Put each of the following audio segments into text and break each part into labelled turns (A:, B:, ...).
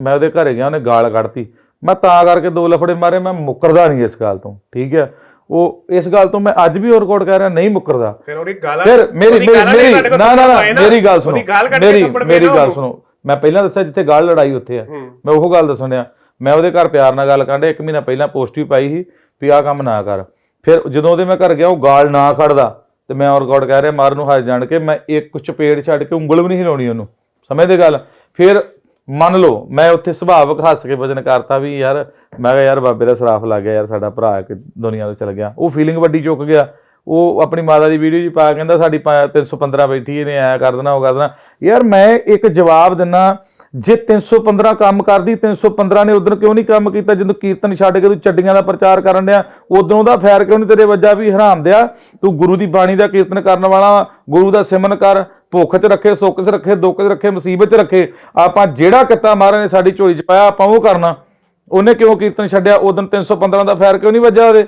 A: ਮੈਂ ਉਹਦੇ ਘਰੇ ਗਿਆ ਉਹਨੇ ਗਾਲ ਕੱਢਤੀ। ਮੈਂ ਤਾਂ ਕਰਕੇ ਦੋ ਲਫੜੇ ਮਾਰੇ ਮੈਂ ਮੁੱਕਰਦਾ ਨਹੀਂ ਇਸ ਗੱਲ ਤੋਂ ਠੀਕ ਹੈ? ਉਹ ਇਸ ਗੱਲ ਤੋਂ ਮੈਂ ਅੱਜ ਵੀ ਉਹ ਰਿਕਾਰਡ ਕਰ ਰਿਹਾ ਨਹੀਂ ਮੁੱਕਰਦਾ।
B: ਫਿਰ ਉਹਦੀ ਗਾਲਾਂ
A: ਫਿਰ ਮੇਰੀ
B: ਨੇ
A: ਨਾ ਨਾ ਮੇਰੀ ਗੱਲ ਸੁਣੋ।
B: ਉਹਦੀ ਗਾਲ ਕੱਢ ਕੇ
A: ਮੇਰੀ ਮੇਰੀ ਗੱਲ। ਸੁਣੋ। ਮੈਂ ਪਹਿਲਾਂ ਦੱਸਿਆ ਜਿੱਥੇ ਗਾਲ ਲੜਾਈ ਉੱਥੇ ਆ। ਮੈਂ ਉਹ ਗੱਲ ਦੱਸਣ ਡਿਆ ਮੈਂ ਉਹਦੇ ਘਰ ਪਿਆਰ ਨਾਲ ਗੱਲ ਕਾਂਡੇ ਇੱਕ ਮਹੀਨਾ ਪਹਿਲਾਂ ਪੋਸਟ ਵੀ ਪਾਈ ਸੀ ਵੀ ਆਹ ਕੰਮ ਨਾ ਕਰ। ਫਿਰ ਜਦੋਂ ਉਹਦੇ ਮੈਂ ਘਰ ਗਿਆ ਉਹ ਗਾਲ ਨਾ ਖੜਦਾ ਤੇ ਮੈਂ ਉਹ ਰਿਕਾਰਡ ਕਹਿ ਰਿਹਾ ਮਾਰ ਨੂੰ ਹੱਜ ਜਾਣ ਕੇ ਮੈਂ ਇੱਕ ਚਪੇੜ ਛੱਡ ਕੇ ਉਂਗਲ ਵੀ ਨਹੀਂ ਹਿਲਾਉਣੀ ਉਹਨੂੰ। ਸਮਝਦੇ ਗੱਲ? ਫਿਰ ਮੰਨ ਲਓ, ਮੈਂ ਉੱਥੇ ਸੁਭਾਵਕ ਹੱਸ ਕੇ ਵਜਨ ਕਰਤਾ ਵੀ ਯਾਰ, ਮੈਂ ਕਿਹਾ ਯਾਰ ਬਾਬੇ ਦਾ ਸਰਾਫ ਲੱਗ ਗਿਆ ਯਾਰ, ਸਾਡਾ ਭਰਾ ਇੱਕ ਦੁਨੀਆ ਤੋਂ ਚਲ ਗਿਆ। ਉਹ ਫੀਲਿੰਗ ਵੱਡੀ ਚੁੱਕ ਗਿਆ। ਉਹ ਆਪਣੀ ਮਾਤਾ ਦੀ ਵੀਡੀਓ ਜੀ ਪਾ ਕੇ ਕਹਿੰਦਾ, ਸਾਡੀ ਪਾ- 315 ਬੈਠੀ ਇਹਨੇ ਐ ਕਰ ਦੇਣਾ, ਉਹ ਕਰ ਦੇਣਾ। ਯਾਰ ਮੈਂ ਇੱਕ ਜਵਾਬ ਦਿੰਨਾ, ਜੇ 315 ਕੰਮ ਕਰਦੀ 315 ਨੇ ਉਦੋਂ ਕਿਉਂ ਨਹੀਂ ਕੰਮ ਕੀਤਾ? ਜਦੋਂ ਕੀਰਤਨ ਛੱਡ ਕੇ ਤੂੰ ਚੱਡੀਆਂ ਦਾ ਪ੍ਰਚਾਰ ਕਰਨ ਡਿਆ, ਉਦੋਂ ਦਾ ਫੈਰ ਕਿਉਂ ਨਹੀਂ ਤੇਰੇ ਵੱਜਾ ਵੀ ਹਰਾਮ ਦਿਆ? ਤੂੰ ਗੁਰੂ ਦੀ ਬਾਣੀ ਦਾ ਕੀਰਤਨ ਕਰਨ ਵਾਲਾ ਗੁਰੂ ਦਾ ਸਿਮਰਨ ਕਰ ਭੁੱਖ 'ਚ ਰੱਖੇ ਸੁੱਖ 'ਚ ਰੱਖੇ ਦੁੱਖ 'ਚ ਰੱਖੇ ਮੁਸੀਬਤ 'ਚ ਰੱਖੇ ਆਪਾਂ ਜਿਹੜਾ ਕਿੱਤਾ ਮਹਾਰਾਜ ਨੇ ਸਾਡੀ ਝੋਲੀ 'ਚ ਪਾਇਆ ਆਪਾਂ ਉਹ ਕਰਨਾ। ਉਹਨੇ ਕਿਉਂ ਕੀਰਤਨ ਛੱਡਿਆ? ਉਦੋਂ 315 ਦਾ ਫੈਰ ਕਿਉਂ ਨਹੀਂ ਵੱਜਾ ਉਹਦੇ?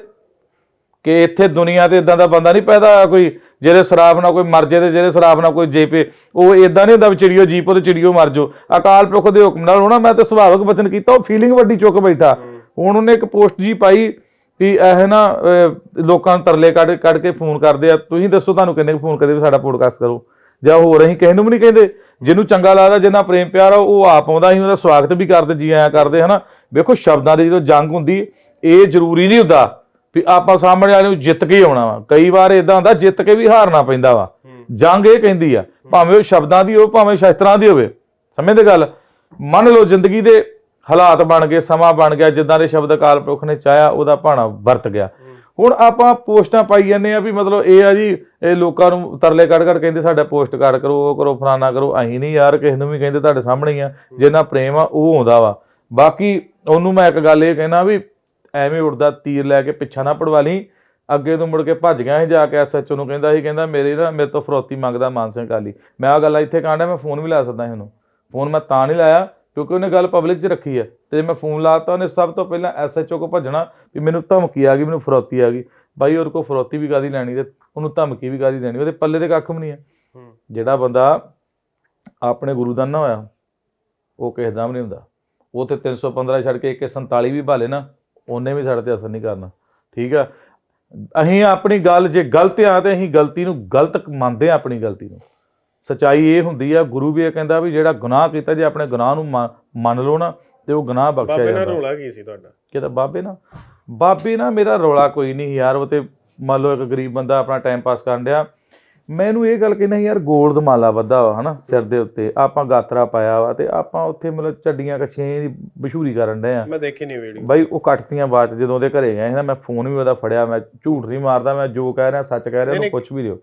A: ਕਿ ਇੱਥੇ ਦੁਨੀਆ ਤੇ ਇਦਾਂ ਦਾ ਬੰਦਾ ਨਹੀਂ ਪੈਦਾ ਹੋਇਆ ਕੋਈ ਜਿਹੜੇ ਸ਼ਰਾਬ ਨਾਲ ਕੋਈ ਮਰ ਜੇ ਤੇ ਜਿਹੜੇ ਸ਼ਰਾਬ ਨਾਲ ਕੋਈ ਜੇ ਪੇ ਉਹ ਇਦਾਂ ਨਹੀਂ ਹੁੰਦਾ ਵੀ ਚਿੜੀਓ ਜੀਪੋ ਤੇ ਚਿੜੀਓ ਮਰ ਜੋ ਅਕਾਲ ਪੁਰਖ ਦੇ ਹੁਕਮ ਨਾਲ ਹੋਣਾ ਮੈਂ ਤੇ ਸੁਭਾਵਿਕ ਬਚਨ ਕੀਤਾ ਉਹ ਫੀਲਿੰਗ ਵੱਡੀ ਚੁੱਕ ਬੈਠਾ। ਹੁਣ ਉਹਨੇ ਇੱਕ ਪੋਸਟ ਜੀ ਪਾਈ ਵੀ ਇਹ ਨਾ ਅਹ, ਲੋਕਾਂ ਨੂੰ ਤਰਲੇ ਕੱਢ ਕੱਢ ਕੇ ਫੋਨ ਕਰਦੇ ਆ। ਤੁਸੀਂ ਦੱਸੋ ਤੁਹਾਨੂੰ ਕਿੰਨੇ ਫੋਨ ਕਰਦੇ ਵੀ ਸਾਡਾ ਪੋਡਕਾਸਟ ਕਰੋ। ਜਾਂ ਹੋਰ ਅਸੀਂ ਕਿਸੇ ਨੂੰ ਵੀ ਨਹੀਂ ਕਹਿੰਦੇ। ਜਿਹਨੂੰ ਚੰਗਾ ਲੱਗਦਾ ਜਿੰਨਾ ਪ੍ਰੇਮ ਪਿਆਰ ਆ ਉਹ ਆਪ ਆਉਂਦਾ ਅਸੀਂ ਉਹਦਾ ਸਵਾਗਤ ਵੀ ਕਰਦੇ ਜੀ ਆਇਆਂ ਕਰਦੇ ਹਨਾ? ਵੇਖੋ ਸ਼ਬਦਾਂ ਦੀ ਜਦੋਂ ਜੰਗ ਹੁੰਦੀ ਇਹ ਜ਼ਰੂਰੀ ਨਹੀਂ ਹੁੰਦਾ ਵੀ ਆਪਾਂ ਸਾਹਮਣੇ ਵਾਲੇ ਨੂੰ ਜਿੱਤ ਕੇ ਆਉਣਾ ਵਾ। ਕਈ ਵਾਰ ਇਦਾਂ ਹੁੰਦਾ ਜਿੱਤ ਕੇ ਵੀ ਹਾਰਨਾ ਪੈਂਦਾ ਵਾ। ਜੰਗ ਇਹ ਕਹਿੰਦੀ ਆ ਭਾਵੇਂ ਉਹ ਸ਼ਬਦਾਂ ਦੀ ਹੋਵੇ ਭਾਵੇਂ ਸ਼ਸਤਰਾਂ ਦੀ ਹੋਵੇ। ਸਮਝਦੇ ਗੱਲ? ਮੰਨ ਲਓ ਜ਼ਿੰਦਗੀ ਦੇ ਹਾਲਾਤ ਬਣ ਗਏ ਸਮਾਂ ਬਣ ਗਿਆ ਜਿੱਦਾਂ ਦੇ ਸ਼ਬਦ ਅਕਾਲ ਪੁਰਖ ਨੇ ਚਾਹਿਆ ਉਹਦਾ ਭਾਣਾ ਵਰਤ ਗਿਆ। ਹੁਣ ਆਪਾਂ ਪੋਸਟਾਂ ਪਾਈ ਜਾਂਦੇ ਆ ਵੀ ਮਤਲਬ ਇਹ ਆ ਜੀ, ਇਹ ਲੋਕਾਂ ਨੂੰ ਤਰਲੇ ਕੱਢ ਕੱਢ ਕਹਿੰਦੇ ਸਾਡਾ ਪੋਸਟ ਕਰ ਕਰੋ, ਉਹ ਕਰੋ, ਫਲਾਨਾ ਕਰੋ, ਅਸੀਂ ਨਹੀਂ ਯਾਰ ਕਿਸੇ ਨੂੰ ਵੀ ਕਹਿੰਦੇ ਤੁਹਾਡੇ ਸਾਹਮਣੇ ਹੀ ਆ, ਜਿੰਨਾ ਪ੍ਰੇਮ ਆ ਉਹ ਆਉਂਦਾ ਵਾ। ਬਾਕੀ ਉਹਨੂੰ ਮੈਂ ਇੱਕ ਗੱਲ ਇਹ ਕਹਿਣਾ ਵੀ ਐਵੇਂ ਉੜਦਾ ਤੀਰ ਲੈ ਕੇ ਪਿੱਛਾ ਨਾ ਪੜਵਾ ਲਈ, ਅੱਗੇ ਤੋਂ ਮੁੜ ਕੇ ਭੱਜ ਗਿਆ ਸੀ ਜਾ ਕੇ ਐਸਐਚਓ ਨੂੰ ਕਹਿੰਦਾ ਸੀ, ਕਹਿੰਦਾ ਮੇਰੇ ਨਾ, ਮੇਰੇ ਤੋਂ ਫਰੋਤੀ ਮੰਗਦਾ ਮਾਨ ਸਿੰਘ ਕਾਲੀ ਮੈਂ ਆ ਗੱਲਾਂ ਇੱਥੇ ਕਾਂਡਾ ਮੈਂ ਫੋਨ ਵੀ ਲਾ ਸਕਦਾ ਇਹਨੂੰ ਫੋਨ ਮੈਂ ਤਾਂ ਨਹੀਂ ਲਾਇਆ ਕਿਉਂਕਿ ਉਹਨੇ ਗੱਲ ਪਬਲਿਕ 'ਚ ਰੱਖੀ ਹੈ ਤੇ ਜੇ ਮੈਂ ਫੋਨ ਲਾਤਾ ਉਹਨੇ ਸਭ ਤੋਂ ਪਹਿਲਾਂ ਐਸਐਚਓ ਕੋ ਭੱਜਣਾ ਵੀ ਮੈਨੂੰ ਧਮਕੀ ਆ ਗਈ ਮੈਨੂੰ ਫਰੋਤੀ ਆ ਗਈ। ਬਾਈ ਉਹਦੇ ਕੋ ਫਰੋਤੀ ਵੀ ਕਾਦੀ ਲੈਣੀ ਤੇ ਉਹਨੂੰ ਧਮਕੀ ਵੀ ਕਾਦੀ ਦੇਣੀ ਉਹਦੇ ਪੱਲੇ ਤੇ ਕੱਖ ਵੀ ਨਹੀਂ ਹੈ
B: ਹੂੰ।
A: ਜਿਹੜਾ ਬੰਦਾ ਆਪਣੇ ਗੁਰੂ ਦਾ ਨਾ ਹੋਇਆ ਉਹ ਕਿਸੇ ਦਾ ਵੀ ਨਹੀਂ ਹੁੰਦਾ। ਉਹ ਤੇ 315 ਛੱਡ ਕੇ 147 ਵੀ ਭਾਲੇ ਨਾ ਉਹਨੇ ਵੀ ਸਾਡੇ ਤੇ ਅਸਰ ਨਹੀਂ ਕਰਨਾ। ਠੀਕ ਆ? ਅਸੀਂ ਆਪਣੀ ਗੱਲ ਜੇ ਗਲਤ ਆ ਤੇ ਅਸੀਂ ਗਲਤੀ ਨੂੰ ਗਲਤ ਮੰਨਦੇ ਆ ਆਪਣੀ ਗਲਤੀ ਨੂੰ। ਸਚਾਈ ਇਹ ਹੁੰਦੀ ਆ ਗੁਰੂ ਵੀ ਇਹ ਕਹਿੰਦਾ ਵੀ ਜਿਹੜਾ ਗੁਨਾਹ ਕੀਤਾ ਜੇ ਆਪਣੇ ਗੁਨਾਹ ਨੂੰ ਮੰਨ- ਲਓ ਨਾ ਤੇ ਉਹ ਗੁਨਾਹ ਬਖਸ਼ਿਆ
B: ਬਾਬੇ ਨਾਲ
A: ਜਾਂਦਾ।
B: ਰੋਲਾ ਕੀ ਸੀ ਤੁਹਾਡਾ?
A: ਕਿਤੇ ਬਾਬੇ ਨਾ ਬਾਬੇ ਨਾ ਮੇਰਾ ਰੌਲਾ ਕੋਈ ਨਹੀਂ ਯਾਰ ਉਹ ਤੇ ਮੰਨ ਲਓ ਇੱਕ ਗਰੀਬ ਬੰਦਾ ਆਪਣਾ ਟਾਈਮ ਪਾਸ ਕਰਨ ਡਿਆ। ਮੈਨੂੰ ਇਹ ਗੱਲ ਕਹਿੰਦਾ ਯਾਰ ਗੋਲਡ ਮਾਲਾ ਬੱਧਾ ਵਾ ਹਨਾ ਸਿਰ ਦੇ ਉੱਤੇ। ਆਪਾਂ ਗਾਤਰਾ ਪਾਇਆ ਵਾ ਤੇ ਆਪਾਂ ਉੱਥੇ ਮਤਲਬ ਚੱਡੀਆਂ ਕੱਛੀਆਂ ਦੀ ਮਸ਼ਹੂਰੀ ਕਰਨ ਡਏ ਆ।
B: ਮੈਂ ਦੇਖੀ ਨਹੀਂ ਵੀਡੀਓ
A: ਬਾਈ ਉਹ ਕੱਟਤੀਆਂ ਬਾਅਦ ਜਦੋਂ ਉਹਦੇ ਘਰੇ ਗਏ ਨਾ ਮੈਂ ਫੋਨ ਵੀ ਉਹਦਾ ਫੜਿਆ ਮੈਂ ਝੂਠ ਨਹੀਂ ਮਾਰਦਾ ਮੈਂ ਜੋ ਕਹਿ ਰਿਹਾ ਸੱਚ ਕਹਿ ਰਿਹਾ ਉਹਨੂੰ। ਪੁੱਛ ਵੀ
B: ਹੂੰ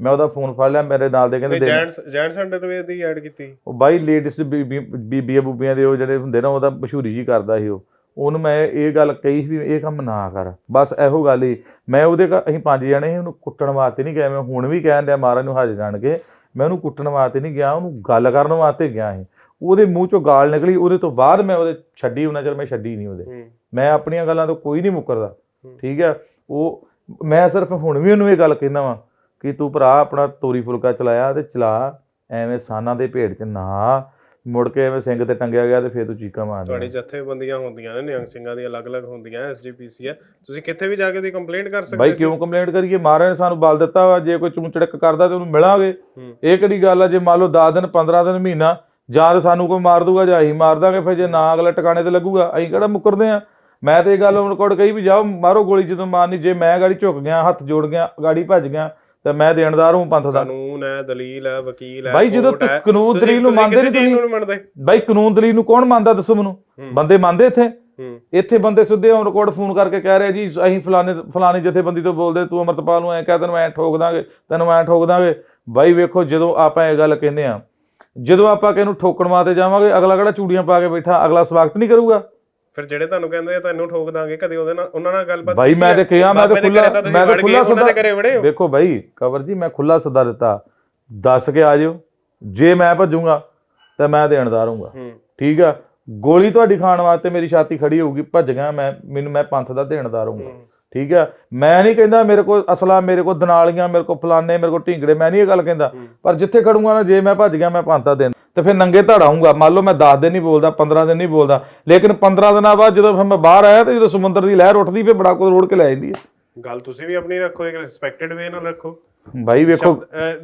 A: ਮੈਂ ਉਹਦਾ ਫੋਨ ਫੜ ਲਿਆ ਮੇਰੇ ਨਾਲ ਦੇ ਕਹਿੰਦੇ
B: ਜੈਂਟਸ ਜੈਂਟਸ ਅੰਡਰਵੇਅਰ ਦੀ ਐਡ ਕੀਤੀ।
A: ਉਹ ਬਾਈ ਲੇਡੀਜ਼ ਬੀਬੀਆਂ ਬੂਬੀਆਂ ਦੇ ਉਹ ਜਿਹੜੇ ਹੁੰਦੇ ਨਾ ਉਹਦਾ ਮਸ਼ਹੂਰੀ ਜੀ ਕਰਦਾ ਸੀ ਉਹ। ਉਹਨੂੰ ਮੈਂ ਇਹ ਗੱਲ ਕਹੀ ਸੀ ਵੀ ਇਹ ਕੰਮ ਨਾ ਕਰ। ਬਸ ਇਹੋ ਗੱਲ ਹੀ। ਮੈਂ ਉਹਦੇ ਘਰ ਅਸੀਂ ਪੰਜ ਜਣੇ ਸੀ ਉਹਨੂੰ ਕੁੱਟਣ ਵਾਸਤੇ ਨਹੀਂ ਗਿਆ। ਮੈਂ ਹੁਣ ਵੀ ਕਹਿਣ ਡਿਆ ਮਹਾਰਾਜ ਨੂੰ ਹਾਜ਼ਰ ਜਾਣ ਕੇ ਮੈਂ ਉਹਨੂੰ ਕੁੱਟਣ ਵਾਸਤੇ ਨਹੀਂ ਗਿਆ ਉਹਨੂੰ ਗੱਲ ਕਰਨ ਵਾਸਤੇ ਗਿਆ ਸੀ। ਉਹਦੇ ਮੂੰਹ ਚੋਂ ਗਾਲ ਨਿਕਲੀ ਉਹਦੇ ਤੋਂ ਬਾਅਦ ਮੈਂ ਉਹਦੇ ਛੱਡੀ ਉਹਨਾਂ ਚਿਰ ਮੈਂ ਛੱਡੀ ਨਹੀਂ ਉਹਦੇ। ਮੈਂ ਆਪਣੀਆਂ ਗੱਲਾਂ ਤੋਂ ਕੋਈ ਨਹੀਂ ਮੁੱਕਰਦਾ। ਠੀਕ ਹੈ? ਉਹ ਮੈਂ ਸਿਰਫ ਹੁਣ ਵੀ ਉਹਨੂੰ ਇਹ ਗੱਲ ਕਹਿੰਦਾ ਵਾਂ ਕਿ ਤੂੰ ਭਰਾ ਆਪਣਾ ਤੋਰੀ ਫੁਲਕਾ ਚਲਾਇਆ ਤੇ ਚਲਾ ਐਵੇਂ ਸਾਨਾਂ ਦੇ ਭੇਡ ਚ ਨਾ। ਮੁੜ ਕੇ ਐਵੇਂ ਸਿੰਘ ਤੇ ਟੰਗਿਆ ਗਿਆ ਤੇ ਫੇਰ ਤੂੰ ਚੀਕਾਂ
B: ਤੁਹਾਡੀ
A: ਮਾਰਦਾ
B: ਜਥੇਬੰਦੀਆਂ ਹੁੰਦੀਆਂ ਨੇ ਨਿਹੰਗ ਸਿੰਘਾਂ ਦੀਆਂ ਅਲੱਗ-ਅਲੱਗ ਹੁੰਦੀਆਂ ਐਸਜੀਪੀਸੀ ਹੈ ਤੁਸੀਂ ਕਿੱਥੇ ਵੀ ਜਾ ਕੇ ਉਹਦੀ ਕੰਪਲੇਂਟ ਕਰ ਸਕਦੇ
A: ਬਾਈ ਕਿਉਂ ਕੰਪਲੇਂਟ ਕਰੀਏ? ਮਹਾਰਾਜ ਨੇ ਸਾਨੂੰ ਬਲ ਦਿੱਤਾ ਵਾ ਜੇ ਕੋਈ ਚੂੰ ਚੜਕ ਕਰਦਾ ਤੇ ਉਹਨੂੰ ਮਿਲਾਂਗੇ। ਇਹ ਕਿਹੜੀ ਗੱਲ ਆ? ਜੇ ਮੰਨ ਲਓ 10 ਦਿਨ 15 ਦਿਨ ਮਹੀਨਾ ਜਾਂ ਸਾਨੂੰ ਕੋਈ ਮਾਰ ਦੂਗਾ ਜਾਂ ਅਸੀਂ ਮਾਰ ਦਾਂਗੇ ਫਿਰ ਜੇ ਨਾ ਅਗਲਾ ਟਿਕਾਣੇ ਤੇ ਲੱਗੂਗਾ ਅਸੀਂ ਕਿਹੜਾ ਮੁੱਕਰਦੇ ਆ? ਮੈਂ ਤੇ ਇਹ ਗੱਲ ਹੁਣ ਕੋਡ ਕਹੀ ਵੀ ਜਾਓ ਮਾਰੋ ਗੋਲੀ ਜਦੋਂ ਮਾਰਨੀ ਜੇ ਮੈਂ ਗਾੜੀ ਝੁਕ ਗਿਆ ਹੱਥ ਜੋੜ ਗਿਆ ਗਾੜੀ ਭੱਜ ਗਿਆ ਤੇ ਮੈਂ ਦੇਣਦਾਰ ਹੂੰ ਪੰਥ ਦਾ।
B: ਕਾਨੂੰਨ ਹੈ ਦਲੀਲ ਹੈ ਵਕੀਲ ਹੈ
A: ਬਾਈ ਜਦੋਂ ਕਾਨੂੰਨ ਦਲੀਲ ਨੂੰ ਮੰਨਦੇ
B: ਕਿਸੇ
A: ਨਹੀਂ ਤੁਸੀਂ ਬਾਈ ਕਾਨੂੰਨ ਦਲੀਲ ਨੂੰ ਕੌਣ ਮੰਨਦਾ ਦੱਸੋ ਮੈਨੂੰ। ਬੰਦੇ ਮੰਨਦੇ ਇੱਥੇ? ਇੱਥੇ ਬੰਦੇ ਸਿੱਧੇ ਔਨ ਰਿਕਾਰਡ ਫੋਨ ਕਰਕੇ ਕਹਿ ਰਹੇ ਜੀ ਅਸੀਂ ਫਲਾਣੇ ਫਲਾਣੇ ਜਥੇਬੰਦੀ ਤੋਂ ਬੋਲਦੇ ਤੂੰ ਅਮਰਤਪਾਲ ਨੂੰ ਐ ਕਹਿ ਤੈਨੂੰ ਐ ਠੋਕ ਦਾਂਗੇ ਤੈਨੂੰ ਐ ਠੋਕ ਦਾਂਗੇ। ਬਾਈ ਵੇਖੋ ਜਦੋਂ ਆਪਾਂ ਇਹ ਗੱਲ ਕਹਿੰਦੇ ਆ ਜਦੋਂ ਆਪਾਂ ਕਿਹਨੂੰ ਠੋਕਣ ਵਾਸਤੇ ਜਾਵਾਂਗੇ ਅਗਲਾ ਕਿਹੜਾ ਚੂੜੀਆਂ ਪਾ ਕੇ ਬੈਠਾ ਅਗਲਾ ਸਵਾਗਤ ਨਹੀਂ ਕਰੂਗਾ।
B: ਫਿਰ ਜਿਹੜੇ ਤੁਹਾਨੂੰ ਕਹਿੰਦੇ ਆ ਤੁਹਾਨੂੰ ਠੋਕ ਦਾਂਗੇ ਕਦੇ ਉਹਦੇ ਨਾਲ ਉਹਨਾਂ ਨਾਲ ਗੱਲਬਾਤ
A: ਬਾਈ ਮੈਂ ਤੇ ਕਿਹਾ ਮੈਂ ਤੇ ਖੁੱਲਾ
B: ਤਾਂ
A: ਮੈਂ ਤੇ ਖੁੱਲਾ ਸੱਦਾ
B: ਘਰੇ ਵੜੇ
A: ਵੇਖੋ ਬਾਈ ਕਵਰ ਜੀ ਮੈਂ ਖੁੱਲਾ ਸੱਦਾ ਦਿੱਤਾ। ਦੱਸ ਕੇ ਆ ਜਿਓ। ਜੇ ਮੈਂ ਭੱਜੂਗਾ ਤਾਂ ਮੈਂ ਹੂੰਗਾ
B: ਹੂੰ।
A: ਠੀਕ ਆ? ਗੋਲੀ ਤੁਹਾਡੀ ਖਾਣ ਵਾਸਤੇ ਮੇਰੀ ਛਾਤੀ ਖੜੀ ਹੋਊਗੀ ਭੱਜ ਗਿਆ ਮੈਂ ਮੈਨੂੰ ਮੈਂ ਪੰਥ ਦਾ ਦੇਣਦਾਰ ਹੂੰਗਾ। ਠੀਕ ਆ? ਮੈਂ ਨਹੀਂ ਕਹਿੰਦਾ ਮੇਰੇ ਕੋਲ ਅਸਲਾ ਮੇਰੇ ਕੋਲ ਦਨਾਲੀਆਂ ਮੇਰੇ ਕੋਲ ਫਲਾਨੇ ਮੇਰੇ ਕੋਲ ਢਿੰਗੜੇ ਮੈਂ ਨਹੀਂ ਇਹ ਗੱਲ ਕਹਿੰਦਾ। ਪਰ ਜਿੱਥੇ ਖੜੂੰਗਾ ਨਾ ਜੇ ਮੈਂ ਭੱਜ ਗਿਆ ਮੈਂ ਪੰਥ ਦਾ ਦੇਣ। ਤੇ ਫਿਰ ਨੰਗੇ ਧੜ ਆਊਂਗਾ। ਮੰਨ ਲਓ ਮੈਂ 10 ਦਿਨ ਨਹੀਂ ਬੋਲਦਾ 15 ਦਿਨ ਨਹੀਂ ਬੋਲਦਾ। ਲੇਕਿਨ 15 ਦਿਨਾਂ ਬਾਅਦ ਜਦੋਂ ਫਿਰ ਮੈਂ ਬਾਹਰ ਆਇਆ ਤੇ ਜਦੋਂ ਸਮੁੰਦਰ ਦੀ ਲਹਿਰ ਉੱਠਦੀ ਫਿਰ ਬੜਾ ਕੁਝ ਰੋੜ ਕੇ ਲੈ ਜਾਂਦੀ ਹੈ
B: ਗੱਲ ਤੁਸੀਂ ਵੀ ਆਪਣੀ ਰੱਖੋ ਇੱਕ ਰਿਸਪੈਕਟਡ ਵੇ ਨਾਲ ਰੱਖੋ।
A: ਬਾਈ ਵੇਖੋ।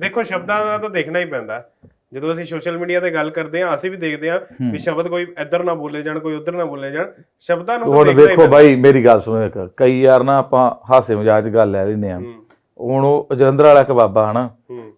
B: ਦੇਖੋ ਸ਼ਬਦਾਂ ਦਾ ਤਾਂ ਦੇਖਣਾ ਹੀ ਪੈਂਦਾ। ਜਦੋਂ ਅਸੀਂ ਸੋਸ਼ਲ ਮੀਡੀਆ ਤੇ ਗੱਲ ਕਰਦੇ ਹਾਂ ਅਸੀਂ ਵੀ ਦੇਖਦੇ ਹਾਂ ਵੀ ਸ਼ਬਦ ਕੋਈ ਇੱਧਰ ਨਾ ਬੋਲੇ ਜਾਣ ਕੋਈ ਉੱਧਰ ਨਾ ਬੋਲੇ ਜਾਣ। ਸ਼ਬਦਾਂ ਨੂੰ ਤਾਂ ਦੇਖਣਾ ਹੀ
A: ਵੇਖੋ ਬਾਈ ਮੇਰੀ ਗੱਲ ਸੁਣੋ ਇੱਕ। ਕਈ ਯਾਰ ਨਾ ਆਪਾਂ ਹਾਸੇ ਮਜ਼ਾਕ ਗੱਲ ਲੈ ਲੈਂਦੇ ਆ
B: ਹੂੰ।
A: ਹੁਣ ਉਹ ਜਲੰਧਰ ਵਾਲਾ ਇੱਕ ਬਾਬਾ ਹਨਾ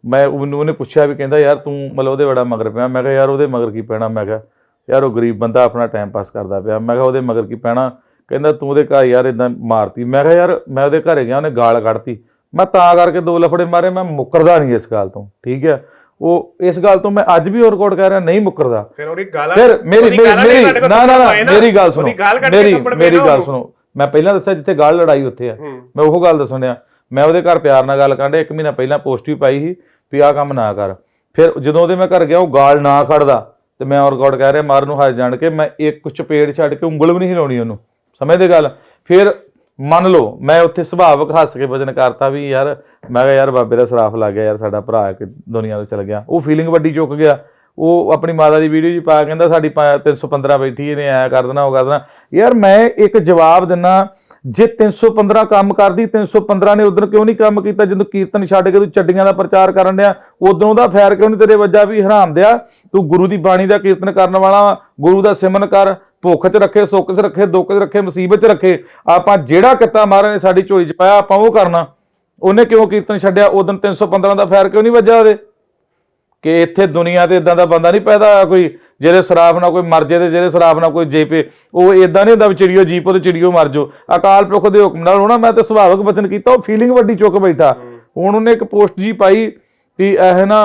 A: ਮੈਂ ਉਹਨੂੰ ਉਹਨੇ ਪੁੱਛਿਆ ਵੀ ਕਹਿੰਦਾ ਯਾਰ ਤੂੰ ਮਤਲਬ ਉਹਦੇ ਬੜਾ ਮਗਰ ਪਿਆ। ਮੈਂ ਕਿਹਾ ਯਾਰ ਉਹਦੇ ਮਗਰ ਕੀ ਪੈਣਾ? ਮੈਂ ਕਿਹਾ ਯਾਰ ਉਹ ਗਰੀਬ ਬੰਦਾ ਆਪਣਾ ਟਾਈਮ ਪਾਸ ਕਰਦਾ ਪਿਆ। ਮੈਂ ਕਿਹਾ ਉਹਦੇ ਮਗਰ ਕੀ ਪੈਣਾ? ਕਹਿੰਦਾ ਤੂੰ ਉਹਦੇ ਘਰ ਯਾਰ ਇਦਾਂ ਮਾਰਤੀ। ਮੈਂ ਕਿਹਾ ਯਾਰ ਮੈਂ ਉਹਦੇ ਘਰੇ ਗਿਆ ਉਹਨੇ ਗਾਲ ਕੱਢਤੀ। ਮੈਂ ਤਾਂ ਕਰਕੇ ਦੋ ਲਫੜੇ ਮਾਰੇ ਮੈਂ ਮੁੱਕਰਦਾ ਨਹੀਂ ਇਸ ਗੱਲ ਤੋਂ ਠੀਕ ਹੈ? ਉਹ ਇਸ ਗੱਲ ਤੋਂ ਮੈਂ ਅੱਜ ਵੀ ਰਿਕਾਰਡ ਕਰ ਰਿਹਾ ਨਹੀਂ ਮੁੱਕਰਦਾ।
B: ਫਿਰ ਉਹਦੀ ਗਾਲਾਂ
A: ਫਿਰ ਮੇਰੀ ਮੇਰੀ ਨਾ ਨਾ ਮੇਰੀ ਗੱਲ ਸੁਣੋ ਮੇਰੀ ਮੇਰੀ ਗੱਲ। ਸੁਣੋ। ਮੈਂ ਪਹਿਲਾਂ ਦੱਸਿਆ ਜਿੱਥੇ ਗਾਲ ਲੜਾਈ ਉੱਥੇ ਆ। ਮੈਂ ਉਹ ਗੱਲ ਦੱਸਣ ਡਿਆ। ਮੈਂ ਉਹਦੇ ਘਰ ਪਿਆਰ ਨਾਲ ਗੱਲ ਡਿਆ। ਇੱਕ ਮਹੀਨਾ ਪਹਿਲਾਂ ਪੋਸਟ ਵੀ ਪਾਈ ਸੀ। ਵੀ ਆਹ ਕੰਮ ਨਾ ਕਰ। ਫਿਰ ਜਦੋਂ ਉਹਦੇ ਮੈਂ ਘਰ ਗਿਆ, ਉਹ ਗਾਲ ਨਾ ਖੜਦਾ ਤੇ ਮੈਂ ਔਰ ਗੋਡ ਕਹਿ ਰਿਹਾ, ਮਾਰ ਨੂੰ ਹੱਥ ਜਾਣ ਕੇ ਮੈਂ ਇੱਕ ਚਪੇੜ ਛੱਡ ਕੇ ਉਂਗਲ ਵੀ ਨਹੀਂ ਹਿਲਾਉਣੀ ਉਹਨੂੰ। ਸਮਝਦੇ ਗੱਲ? ਫਿਰ ਮੰਨ ਲਓ, ਮੈਂ ਉੱਥੇ ਸੁਭਾਵਕ ਹੱਸ ਕੇ ਵਜਨ ਕਰਤਾ ਵੀ ਯਾਰ, ਮੈਂ ਕਿਹਾ ਯਾਰ ਬਾਬੇ ਦਾ ਸਰਾਫ ਲੱਗ ਗਿਆ ਯਾਰ, ਸਾਡਾ ਭਰਾ ਇੱਕ ਦੁਨੀਆ ਤੋਂ ਚਲ ਗਿਆ। ਉਹ ਫੀਲਿੰਗ ਵੱਡੀ ਚੁੱਕ ਗਿਆ। ਉਹ ਆਪਣੀ ਮਾਤਾ ਦੀ ਵੀਡੀਓ ਜੀ ਪਾ ਕਹਿੰਦਾ, ਸਾਡੀ ਪਾ- 315 ਬੈਠੀ, ਇਹਨੇ ਐ ਕਰ ਦੇਣਾ, ਉਹ ਕਰ ਦੇਣਾ। ਯਾਰ ਮੈਂ ਇੱਕ ਜਵਾਬ ਦਿੰਨਾ ਜੇ 315 ਕੰਮ ਕਰਦੀ 315 ਨੇ ਉਦੋਂ ਕਿਉਂ ਨਹੀਂ ਕੰਮ ਕੀਤਾ? ਜਦੋਂ ਕੀਰਤਨ ਛੱਡ ਕੇ ਤੂੰ ਚੱਡੀਆਂ ਦਾ ਪ੍ਰਚਾਰ ਕਰਨ ਡਿਆ, ਉਦੋਂ ਉਹਦਾ ਫੈਰ ਕਿਉਂ ਨਹੀਂ ਤੇਰੇ ਵੱਜਾ ਵੀ ਹਰਾਮ ਦਿਆ? ਤੂੰ ਗੁਰੂ ਦੀ ਬਾਣੀ ਦਾ ਕੀਰਤਨ ਕਰਨ ਵਾਲਾ ਗੁਰੂ ਦਾ ਸਿਮਨ ਕਰ, ਭੁੱਖ 'ਚ ਰੱਖੇ, ਸੁੱਖ 'ਚ ਰੱਖੇ, ਦੁੱਖ 'ਚ ਰੱਖੇ, ਮੁਸੀਬਤ 'ਚ ਰੱਖੇ। ਆਪਾਂ ਜਿਹੜਾ ਕਿੱਤਾ ਮਹਾਰਾਜ ਨੇ ਸਾਡੀ ਝੋਲੀ 'ਚ ਪਾਇਆ, ਆਪਾਂ ਉਹ ਕਰਨਾ। ਉਹਨੇ ਕਿਉਂ ਕੀਰਤਨ ਛੱਡਿਆ? ਉਦੋਂ 315 ਦਾ ਫੈਰ ਕਿਉਂ ਨਹੀਂ ਵੱਜਾ ਉਹਦੇ? ਕਿ ਇੱਥੇ ਦੁਨੀਆ ਤੇ ਇਦਾਂ ਦਾ ਬੰਦਾ ਨਹੀਂ ਪੈਦਾ ਹੋਇਆ ਕੋਈ। ਜਿਹੜੇ ਸ਼ਰਾਬ ਨਾਲ ਕੋਈ ਮਰ ਜੇ ਤੇ ਜਿਹੜੇ ਸ਼ਰਾਬ ਨਾਲ ਕੋਈ ਜੇਪੇ, ਉਹ ਇਦਾਂ ਨਹੀਂ ਹੁੰਦਾ ਵੀ ਚਿੜੀਓ ਜੀਪੋ ਤੇ ਚਿੜੀਓ ਮਰ ਜਾਓ। ਅਕਾਲ ਪੁਰਖ ਦੇ ਹੁਕਮ ਨਾਲ ਹੋਣਾ ਮੈਂ ਤੇ ਸੁਭਾਵਿਕ ਬਚਨ ਕੀਤਾ, ਉਹ ਫੀਲਿੰਗ ਵੱਡੀ ਚੁੱਕ ਬੈਠਾ। ਹੁਣ ਉਹਨੇ ਇੱਕ ਪੋਸਟ ਜੀ ਪਾਈ ਵੀ ਇਹ ਨਾ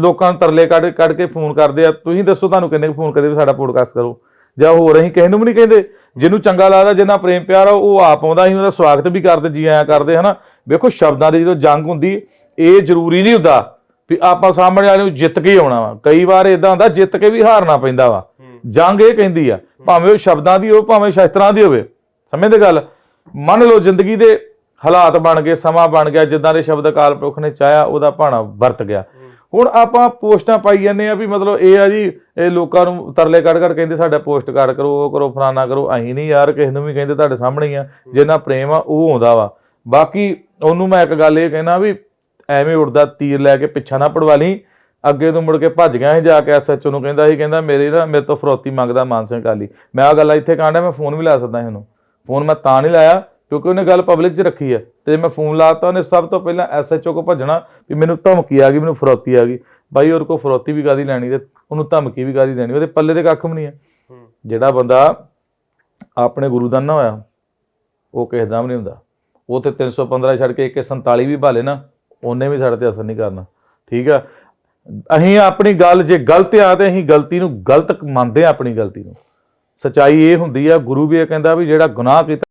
A: ਲੋਕਾਂ ਨੂੰ ਤਰਲੇ ਕੱਢ ਕੱਢ ਕੇ ਫੋਨ ਕਰਦੇ ਆ। ਤੁਸੀਂ ਦੱਸੋ ਤੁਹਾਨੂੰ ਕਿੰਨੇ ਫੋਨ ਕਰਦੇ ਵੀ ਸਾਡਾ ਪੋਡਕਾਸਟ ਕਰੋ। ਜਾਂ ਹੋਰ ਅਸੀਂ ਕਿਸੇ ਨੂੰ ਵੀ ਨਹੀਂ ਕਹਿੰਦੇ। ਜਿਹਨੂੰ ਚੰਗਾ ਲੱਗਦਾ ਜਿੰਨਾ ਪ੍ਰੇਮ ਪਿਆਰ ਆ, ਉਹ ਆਪ ਆਉਂਦਾ ਅਸੀਂ ਉਹਦਾ ਸਵਾਗਤ ਵੀ ਕਰਦੇ, ਜੀ ਆਇਆਂ ਕਰਦੇ, ਹਨਾ। ਵੇਖੋ, ਸ਼ਬਦਾਂ ਦੀ ਜਦੋਂ ਜੰਗ ਹੁੰਦੀ, ਇਹ ਜ਼ਰੂਰੀ ਨਹੀਂ ਹੁੰਦਾ। ਵੀ ਆਪਾਂ ਸਾਹਮਣੇ ਵਾਲੇ ਨੂੰ ਜਿੱਤ ਕੇ ਆਉਣਾ ਵਾ। ਕਈ ਵਾਰ ਇਦਾਂ ਹੁੰਦਾ ਜਿੱਤ ਕੇ ਵੀ ਹਾਰਨਾ ਪੈਂਦਾ ਵਾ। ਜੰਗ ਇਹ ਕਹਿੰਦੀ ਆ ਭਾਵੇਂ ਉਹ ਸ਼ਬਦਾਂ ਦੀ ਹੋਵੇ ਭਾਵੇਂ ਸ਼ਸਤਰਾਂ ਦੀ ਹੋਵੇ। ਸਮਝਦੇ ਗੱਲ? ਮੰਨ ਲਓ ਜ਼ਿੰਦਗੀ ਦੇ ਹਾਲਾਤ ਬਣ ਗਏ ਸਮਾਂ ਬਣ ਗਿਆ ਜਿੱਦਾਂ ਦੇ ਸ਼ਬਦ ਅਕਾਲ ਪੁਰਖ ਨੇ ਚਾਹਿਆ ਉਹਦਾ ਭਾਣਾ ਵਰਤ ਗਿਆ। ਹੁਣ ਆਪਾਂ ਪੋਸਟਾਂ ਪਾਈ ਜਾਂਦੇ ਆ ਵੀ ਮਤਲਬ ਇਹ ਆ ਜੀ ਇਹ ਲੋਕਾਂ ਨੂੰ ਤਰਲੇ ਕੱਢ ਕੱਢ ਕਹਿੰਦੇ ਸਾਡਾ ਪੋਸਟ ਕਰ ਕਰੋ ਉਹ ਕਰੋ ਫਲਾਨਾ ਕਰੋ। ਅਸੀਂ ਨਹੀਂ ਯਾਰ ਕਿਸੇ ਨੂੰ ਵੀ ਕਹਿੰਦੇ ਤੁਹਾਡੇ ਸਾਹਮਣੇ ਹੀ ਆ। ਜਿੰਨਾ ਪ੍ਰੇਮ ਆ ਉਹ ਆਉਂਦਾ ਵਾ। ਬਾਕੀ ਉਹਨੂੰ ਮੈਂ ਇੱਕ ਗੱਲ ਇਹ ਕਹਿਣਾ ਵੀ ਐਵੇਂ ਉੜਦਾ ਤੀਰ ਲੈ ਕੇ ਪਿੱਛਾ ਨਾ ਪੜਵਾ ਲਈ। ਅੱਗੇ ਤੋਂ ਮੁੜ ਕੇ ਭੱਜ ਗਿਆ ਸੀ ਜਾ ਕੇ ਐਸਐਚਓ ਨੂੰ ਕਹਿੰਦਾ ਸੀ ਕਹਿੰਦਾ ਮੇਰੇ ਨਾ ਮੇਰੇ ਤੋਂ ਫਰੋਤੀ ਮੰਗਦਾ ਮਾਨ ਸਿੰਘ ਕਾਲੀ ਮੈਂ ਆ ਗੱਲ ਇੱਥੇ ਕਾਂਡਾ ਮੈਂ ਫੋਨ ਵੀ ਲਾ ਸਕਦਾ ਸੀ ਉਹਨੂੰ। ਫੋਨ ਮੈਂ ਤਾਂ ਨਹੀਂ ਲਾਇਆ ਕਿਉਂਕਿ ਉਹਨੇ ਗੱਲ ਪਬਲਿਕ 'ਚ ਰੱਖੀ ਹੈ ਤੇ ਜੇ ਮੈਂ ਫੋਨ ਲਾਤਾ ਉਹਨੇ ਸਭ ਤੋਂ ਪਹਿਲਾਂ ਐਸਐਚਓ ਕੋ ਭੱਜਣਾ ਵੀ ਮੈਨੂੰ ਧਮਕੀ ਆ ਗਈ ਮੈਨੂੰ ਫਰੋਤੀ ਆ ਗਈ। ਬਾਈ ਉਹਦੇ ਕੋ ਫਰੋਤੀ ਵੀ ਕਾਦੀ ਲੈਣੀ ਤੇ ਉਹਨੂੰ ਧਮਕੀ ਵੀ ਕਾਦੀ ਦੇਣੀ ਉਹਦੇ ਪੱਲੇ ਤੇ ਕੱਖ ਵੀ ਨਹੀਂ ਹੈ
B: ਹੂੰ।
A: ਜਿਹੜਾ ਬੰਦਾ ਆਪਣੇ ਗੁਰੂ ਦਾ ਨਾ ਹੋਇਆ ਉਹ ਕਿਸੇ ਦਾ ਵੀ ਨਹੀਂ ਹੁੰਦਾ। ਉਹ ਤੇ 315 ਛੱਡ ਕੇ 147 ਵੀ ਭਾਲੇ ਨਾ। ਉਹਨੇ ਵੀ ਸਾਡੇ ਤੇ ਅਸਰ ਨਹੀਂ ਕਰਨਾ। ਠੀਕ ਆ? ਅਸੀਂ ਆਪਣੀ ਗੱਲ, ਜੇ ਗਲਤ ਆ ਤੇ ਅਸੀਂ ਗਲਤੀ ਨੂੰ ਗਲਤ ਮੰਨਦੇ ਆ ਆਪਣੀ ਗਲਤੀ ਨੂੰ। ਸਚਾਈ ਇਹ ਹੁੰਦੀ ਆ, ਗੁਰੂ ਵੀ ਇਹ ਕਹਿੰਦਾ ਵੀ ਜਿਹੜਾ ਗੁਨਾਹ ਕੀਤਾ